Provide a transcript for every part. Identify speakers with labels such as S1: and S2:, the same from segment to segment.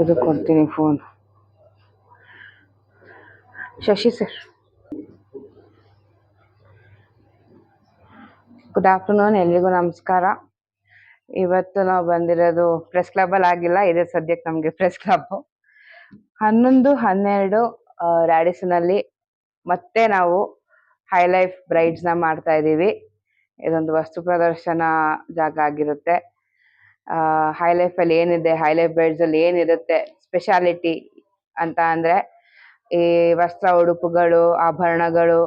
S1: ಇದು ಕೊಡ್ತೀನಿ phone Shashi sir good afternoon ಎಲ್ರಿಗೂ ನಮಸ್ಕಾರ ಇವತ್ತು ನಾವು ಬಂದಿರೋದು ಪ್ರೆಸ್ ಕ್ಲಬ್ಬಲ್ಲಿ ಆಗಿಲ್ಲ, ಇದೆ ಸದ್ಯಕ್ಕೆ ನಮಗೆ ಪ್ರೆಸ್ ಕ್ಲಬ್ ಹನ್ನೊಂದು, ಹನ್ನೆರಡು ರ್ಯಾಡಿಸನಲ್ಲಿ ಮತ್ತೆ ನಾವು ಹೈ ಲೈಫ್ ಬ್ರೈಡ್ಸ್ನ ಮಾಡ್ತಾ ಇದೀವಿ ಇದೊಂದು ವಸ್ತು ಪ್ರದರ್ಶನ ಜಾಗ ಆಗಿರುತ್ತೆ. ಹೈ ಲೈಫಲ್ಲಿ ಏನಿದೆ ಹೈ ಲೈಫ್ ಬ್ರೈಡ್ಸಲ್ಲಿ ಏನಿರುತ್ತೆ ಸ್ಪೆಷಾಲಿಟಿ ಅಂತ ಅಂದರೆ ಈ ವಸ್ತ್ರ ಉಡುಪುಗಳು, ಆಭರಣಗಳು,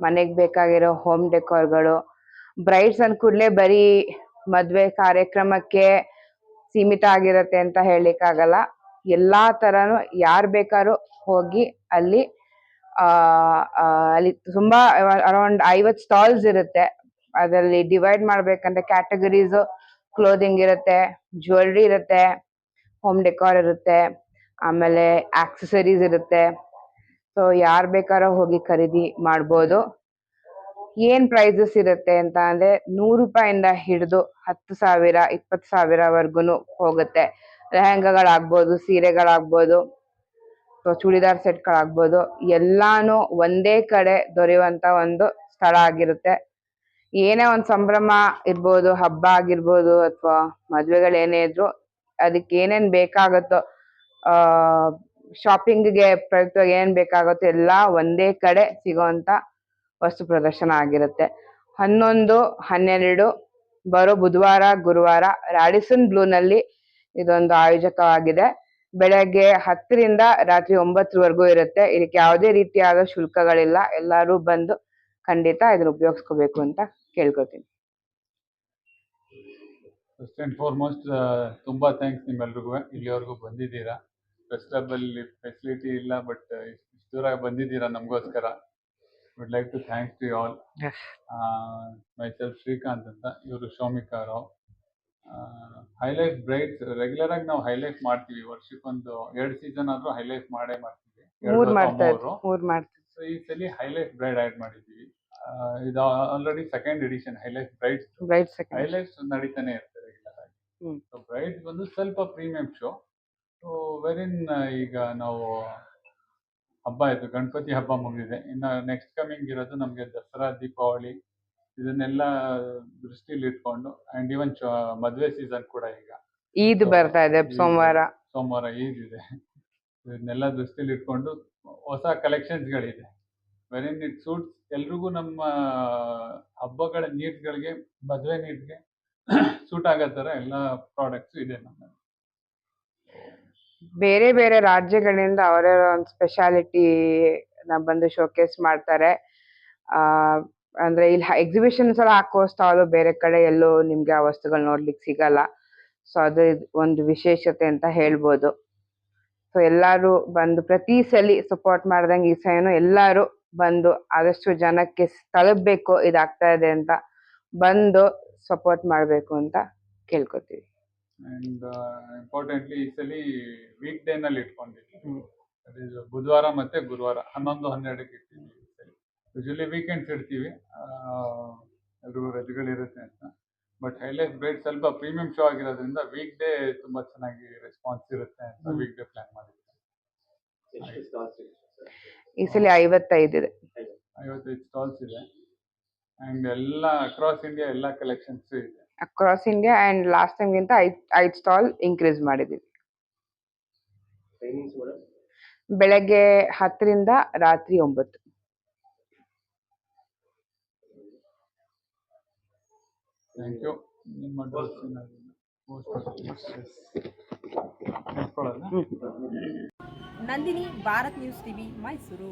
S1: ಮನೆಗೆ ಬೇಕಾಗಿರೋ ಹೋಮ್ ಡೆಕೋರ್ಗಳು ಬ್ರೈಡ್ಸ್ ಅಂದ ಕೂಡಲೇ ಬರೀ ಮದುವೆ ಕಾರ್ಯಕ್ರಮಕ್ಕೆ ಸೀಮಿತ ಆಗಿರುತ್ತೆ ಅಂತ ಹೇಳಲಿಕ್ಕಾಗಲ್ಲ. ಎಲ್ಲಾ ಥರನೂ ಯಾರು ಬೇಕಾದ್ರೂ ಹೋಗಿ ಅಲ್ಲಿ ಅಲ್ಲಿ ತುಂಬಾ ಅರೌಂಡ್ ಐವತ್ತು ಸ್ಟಾಲ್ಸ್ ಇರುತ್ತೆ. ಅದರಲ್ಲಿ ಡಿವೈಡ್ ಮಾಡ್ಬೇಕಂದ್ರೆ ಕ್ಯಾಟಗರೀಸ್ ಕ್ಲೋದಿಂಗ್ ಇರುತ್ತೆ ಜ್ಯುವೆಲ್ರಿ ಇರುತ್ತೆ ಹೋಮ್ ಡೆಕೋರ್ ಇರುತ್ತೆ, ಆಮೇಲೆ ಆಕ್ಸೆಸರೀಸ್ ಇರುತ್ತೆ. ಸೊ ಯಾರು ಬೇಕಾದ್ರೂ ಹೋಗಿ ಖರೀದಿ ಮಾಡ್ಬೋದು. ಏನ್ ಪ್ರೈಸಸ್ ಇರುತ್ತೆ ಅಂತ ಅಂದ್ರೆ ನೂರು ರೂಪಾಯಿಂದ ಹಿಡಿದು ಹತ್ತು ಸಾವಿರ, ಇಪ್ಪತ್ತು ಸಾವಿರವರೆಗೂ ಹೋಗುತ್ತೆ. ಲೆಹಂಗಾಗಳಾಗ್ಬೋದು, ಸೀರೆಗಳಾಗ್ಬೋದು ಚೂಡಿದಾರ್ ಸೆಟ್ಗಳಾಗ್ಬೋದು, ಎಲ್ಲಾನು ಒಂದೇ ಕಡೆ ದೊರೆಯುವಂತ ಒಂದು ಸ್ಥಳ ಆಗಿರುತ್ತೆ. ಏನೇ ಒಂದು ಸಂಭ್ರಮ ಇರ್ಬೋದು, ಹಬ್ಬ ಆಗಿರ್ಬೋದು, ಅಥವಾ ಮದ್ವೆಗಳು ಏನೇ ಇದ್ರು ಅದಕ್ಕೆ ಏನೇನ್ ಬೇಕಾಗುತ್ತೋ, ಆ ಶಾಪಿಂಗ್ಗೆ ಪ್ರಯುಕ್ತವಾಗಿ ಏನ್ ಬೇಕಾಗುತ್ತೋ ಎಲ್ಲ ಒಂದೇ ಕಡೆ ಸಿಗೋಂತ ವಸ್ತು ಪ್ರದರ್ಶನ ಆಗಿರುತ್ತೆ. ಹನ್ನೊಂದು, ಹನ್ನೆರಡು ಬರೋ ಬುಧವಾರ, ಗುರುವಾರ ರಾಡಿಸನ್ ಬ್ಲೂನಲ್ಲಿ ಇದೊಂದು ಆಯೋಜಕವಾಗಿದೆ. ಬೆಳಗ್ಗೆ ಹತ್ತರಿಂದ ರಾತ್ರಿ ಒಂಬತ್ತರವರೆಗೂ ಇರುತ್ತೆ. ಇದಕ್ಕೆ ಯಾವುದೇ ರೀತಿಯಾದ ಶುಲ್ಕಗಳಿಲ್ಲ. ಎಲ್ಲರೂ ಬಂದು ಖಂಡಿತ ಇದನ್ನ ಉಪಯೋಗಿಸ್ಕೋಬೇಕು ಅಂತ ಕೇಳ್ಕೊತೀನಿ
S2: ಫಸ್ಟ್ ಆ್ಯಂಡ್ ಫಾರ್ಮೋಸ್ಟ್ ತುಂಬ ಥ್ಯಾಂಕ್ಸ್ ನಿಮ್ಮೆಲ್ರಿಗೂ. ಇಲ್ಲಿವರೆಗೂ ಬಂದಿದ್ದೀರಾ? ಕ್ಲಬ್ಬಲ್ಲಿ ಫೆಸಿಲಿಟಿ ಇಲ್ಲ ಬಟ್ ಇಷ್ಟು ದೂರ ಬಂದಿದ್ದೀರಾ ನಮಗೋಸ್ಕರ? Would like to thanks to all myself Srikanth ಅಂತ ಇವರು Shomika Rao highlight brights regular ಆಗಿ ನಾವು ಹೈಲೈಟ್ ಮಾಡ್ತೀವಿ. ವರ್ಷಕ್ಕೊಂದು ಎರಡು ಸೀಸನ್ ಆದ್ರೂ ಹೈಲೈಟ್ ಮಾಡೇ ಮಾಡ್ತೀವಿ. ಈ ಸಲ ಹೈಲೈಟ್ ಬ್ರೈಡ್ ಆಡ್ ಮಾಡಿದ್ದೀವಿ. ಆ, ಇದು already second edition highlight
S1: brights
S2: highlights ನಡೀತಾನೆ ಇರುತ್ತೆ ರೆಗ್ಯುಲರ್ ಆಗಿ.
S1: ಹ್ಮ್.
S2: ಸೊ ಬ್ರೈಡ್ ಬಂದು ಸ್ವಲ್ಪ ಪ್ರೀಮಿಯಂ ಶೋ ಸೊ ವೆರಿನ್ ಈಗ ನಾವು ಹಬ್ಬ ಇತ್ತು ಗಣಪತಿ ಹಬ್ಬ ಮುಗಿದಿದೆ. ಇನ್ನು ನೆಕ್ಸ್ಟ್ ಕಮಿಂಗ್ ಇರೋದು ನಮಗೆ ದಸರಾ ದೀಪಾವಳಿ ಇದನ್ನೆಲ್ಲ ದೃಷ್ಟಿಲಿ ಇಟ್ಕೊಂಡು ಅಂಡ್ ಈವನ್ ಮದುವೆ ಸೀಸನ್ ಕೂಡ ಈಗ.
S1: ಈದ್ ಬರ್ತಾ ಇದೆ ಸೋಮವಾರ.
S2: ಸೋಮವಾರ ಈದ್ ಇದೆ. ಇದನ್ನೆಲ್ಲ ದೃಷ್ಟಿಲಿ ಇಟ್ಕೊಂಡು ಹೊಸ ಕಲೆಕ್ಷನ್ಸ್ಗಳಿದೆ ವೆರಿ ಇಟ್ ಸೂಟ್ಸ್ ಎಲ್ರಿಗೂ ನಮ್ಮ ಹಬ್ಬಗಳ ನೀಡ್ಸ್ಗಳಿಗೆ ಮದುವೆ ನೀಡ್ಸ್ಗೆ ಸೂಟ್ ಆಗೋ ಥರ ಎಲ್ಲ ಪ್ರಾಡಕ್ಟ್ಸ್ ಇದೆ ನಮ್ಮಲ್ಲಿ.
S1: ಬೇರೆ ಬೇರೆ ರಾಜ್ಯಗಳಿಂದ ಅವರವರ ಒಂದು ಸ್ಪೆಷಾಲಿಟಿ ನ ಬಂದು ಶೋಕೇಸ್ ಮಾಡ್ತಾರೆ. ಅಂದರೆ ಅಂದ್ರೆ ಇಲ್ಲಿ ಎಕ್ಸಿಬಿಷನ್ಸ್ ಎಲ್ಲ ಹಾಕೋ ಸ್ಟಾಲು ಬೇರೆ ಕಡೆ ಎಲ್ಲೂ ನಿಮಗೆ ಆ ವಸ್ತುಗಳು ನೋಡ್ಲಿಕ್ಕೆ ಸಿಗಲ್ಲ. ಸೊ ಅದು ಒಂದು ವಿಶೇಷತೆ ಅಂತ ಹೇಳ್ಬೋದು. ಸೊ ಎಲ್ಲರೂ ಬಂದು ಪ್ರತಿ ಸಲ ಸಪೋರ್ಟ್ ಮಾಡ್ದಂಗೆ ಈ ಸೈನು ಎಲ್ಲರೂ ಬಂದು ಆದಷ್ಟು ಜನಕ್ಕೆ ತಲುಪಬೇಕು ಇದಾಗ್ತಾ ಇದೆ ಅಂತ ಬಂದು ಸಪೋರ್ಟ್ ಮಾಡಬೇಕು ಅಂತ ಕೇಳ್ಕೊತೀವಿ.
S2: ಅಂಡ್ ಇಂಪಾರ್ಟೆಂಟ್ಲಿ ಈ ಸಲ ವೀಕ್ ಡೇನಲ್ಲಿ ಇಟ್ಕೊಂಡಿದ್ವಿ
S1: ಹ್ಮ್.
S2: That is ಬುಧವಾರ ಮತ್ತೆ ಗುರುವಾರ ಹನ್ನೊಂದು ಹನ್ನೆರಡಕ್ಕೆ ಇಟ್ಟಿದ್ವಿ ಈ ಸಲ ಯೂಶಲಿ ವೀಕೆಂಡ್ಸ್ ಇಡ್ತೀವಿ ಎಲ್ರಿಗೂ ರಜೆಗಳಿರುತ್ತೆ ಅಂತ. ಬಟ್ ಹೈಲೈಟ್ ಬ್ರೇಡ್ ಸ್ವಲ್ಪ ಪ್ರೀಮಿಯಂ ಶೋ ಆಗಿರೋದ್ರಿಂದ ವೀಕ್ ಡೇ ತುಂಬಾ ಚೆನ್ನಾಗಿ ರೆಸ್ಪಾನ್ಸ್ ಇರುತ್ತೆ ಅಂತ. ವೀಕ್ ಡೇ ಪ್ಲಾನ್ ಮಾಡಿದ್ವಿ.
S1: ಈ ಸಲ ಐವತ್ತೈದು ಇದೆ.
S2: ಐವತ್ತೈದು ಸ್ಟಾಲ್ಸ್ ಇದೆ. ಅಂಡ್ ಎಲ್ಲ ಅಕ್ರಾಸ್ ಇಂಡಿಯಾ ಎಲ್ಲ ಕಲೆಕ್ಷನ್ಸ್ ಇದೆ.
S1: ಅಕ್ರಾಸ್ ಇಂಡಿಯಾ ಅಂಡ್ ಲಾಸ್ಟ್ ಟೈಮ್ಗಿಂತ ಐದ್ ಐದು ಸ್ಟಾಲ್ ಇನ್ಕ್ರೀಸ್ ಮಾಡಿದ್ದೀವಿ ಬೆಳಗ್ಗೆ ಹತ್ತರಿಂದ ರಾತ್ರಿ ಒಂಬತ್ತು.
S2: ಥ್ಯಾಂಕ್ ಯು ನಿಮ್ಮ.
S3: Nandini Bharat news TV Mysuru.